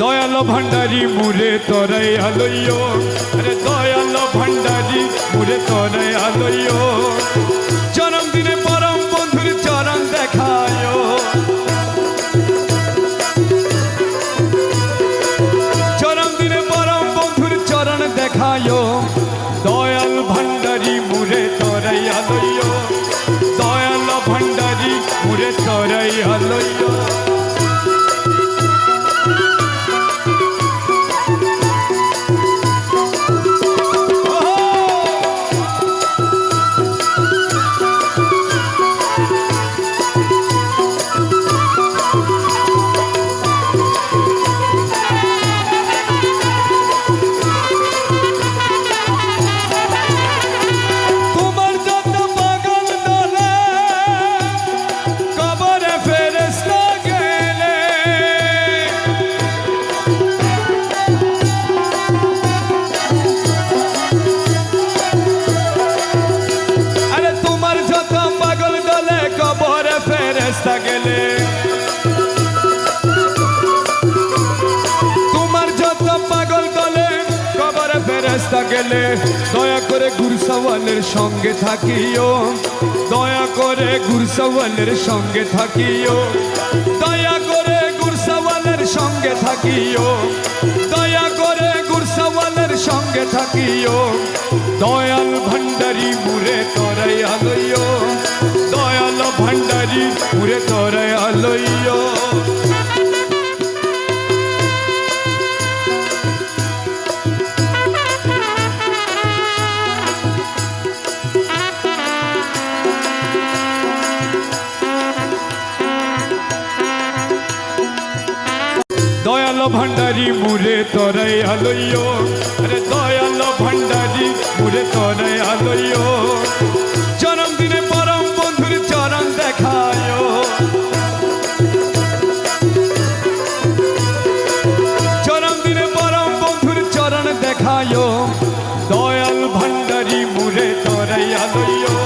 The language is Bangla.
দয়াল ভান্ডারি মুরে তরাই আলইয়। আরে দয়াল ভান্ডারি মুরে তরাই আলইয়। চরম দিনে পরম বন্ধুর চরণ দেখায় চরম দিনে পরম বন্ধুর চরণ দেখায় দয়াল ভান্ডারি মুরে তরাই আলইয়। দয়াল ভান্ডারি মুরে তরাই আলইয়। ফেরেশতা গেলে। তোমার যত পাগল কবরে ফেরেস্তা গেলে। দয়া করে সঙ্গে থাকিও। দয়া করে গুরসওয়ালের সঙ্গে থাকিও। দয়া করে সঙ্গে থাকিও। দয়া করে সঙ্গে থাকিও। দয়াল ভান্ডারি মুরে তরাই দয়াল মুরে তরাই আলইও দয়াল ভান্ডারি মুরে তরাই আলইয়। আরে দয়াল ভান্ডারি মুরে তরাই আলইয় You.